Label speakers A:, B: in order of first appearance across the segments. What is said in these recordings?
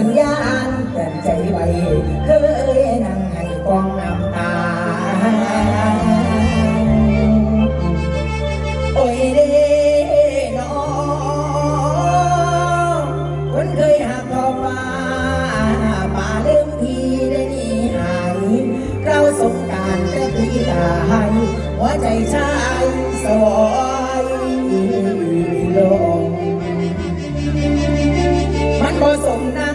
A: สัญญาณเตือนใจไว้เคยนั่งให้กองน้ำตา โอ้ยเด้น้องคนเคยหักเรามาป่าเลื่อมทีได้นี่หายเกราสงการแต่พี่ตายหัวใจชายสวยลงมันบ่สมนา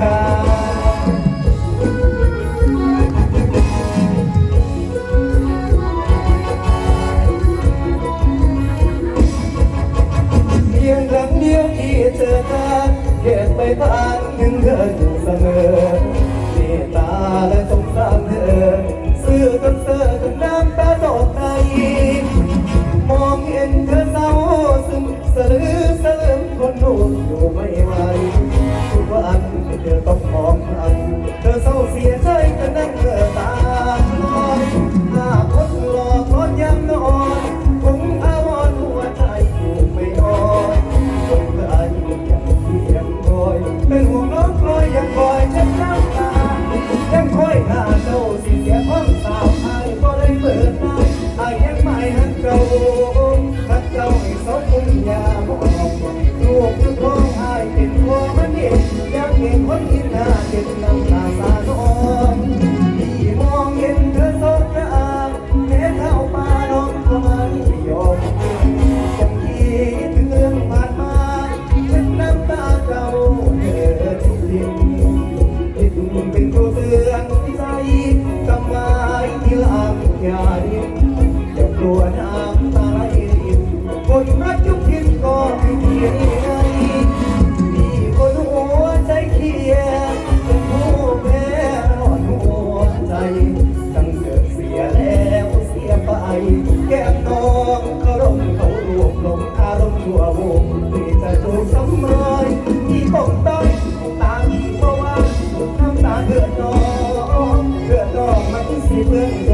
B: วั พื่อน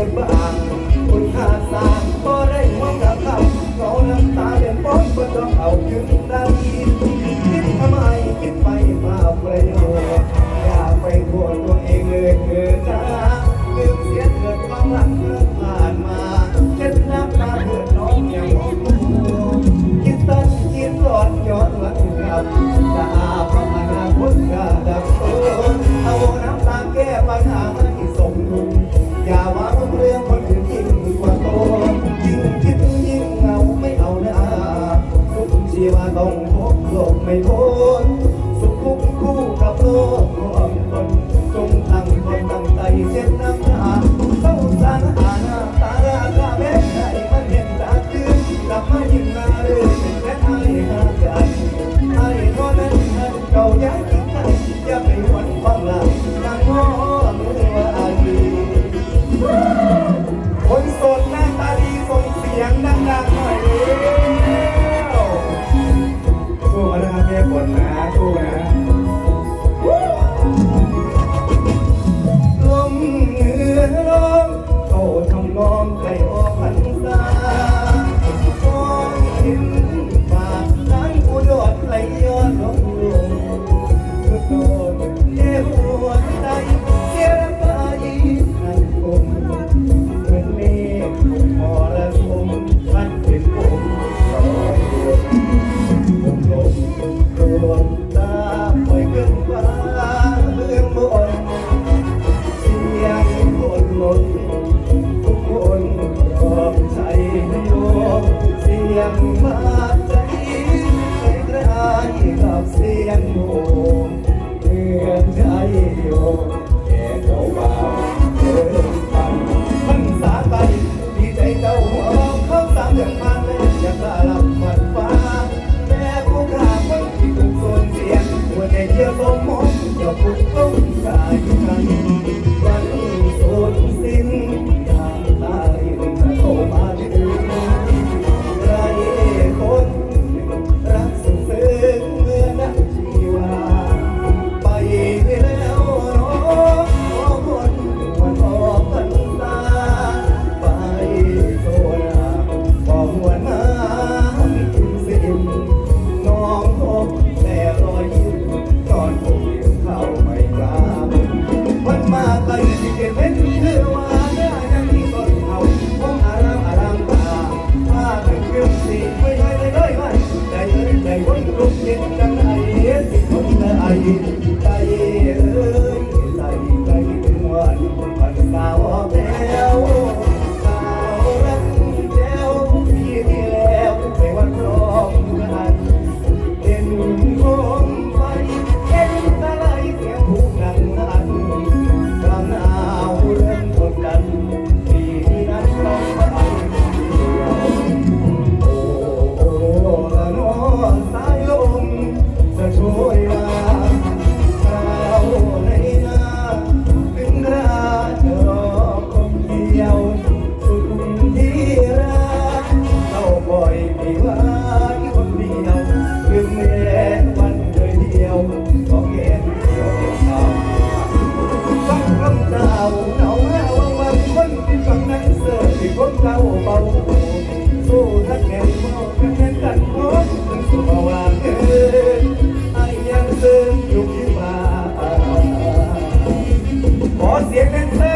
B: เสียงแดนเซอ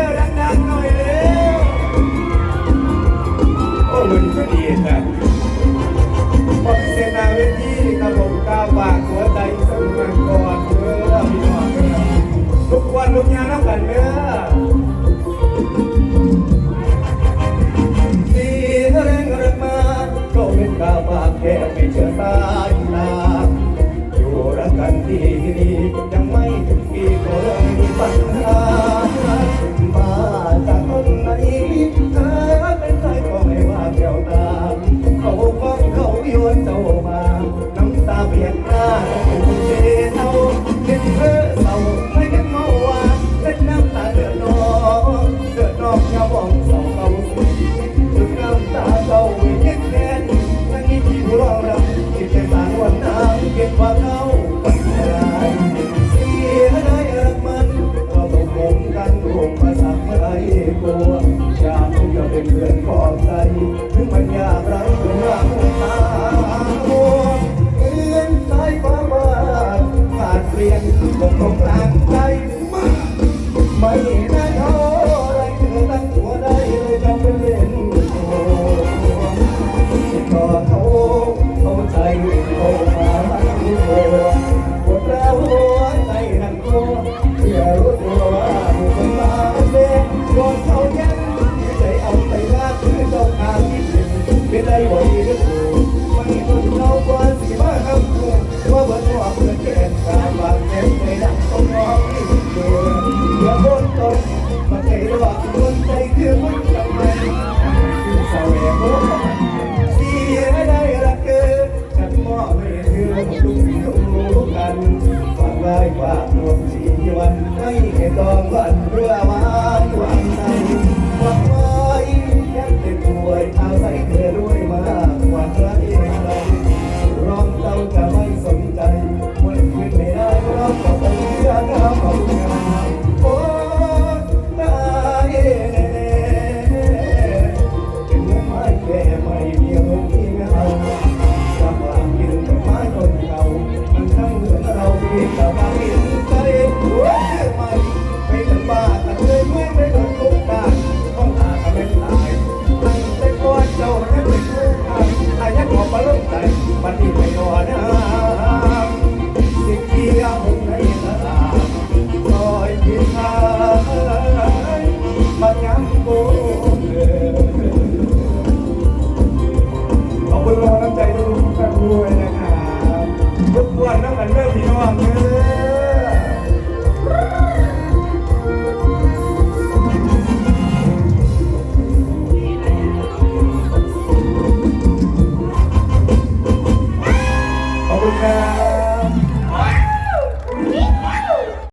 B: เจ้า
A: มา น้ำ
C: ตาเปียกหน้าเจ็บ ผมต้องกาใจมากไม่เห็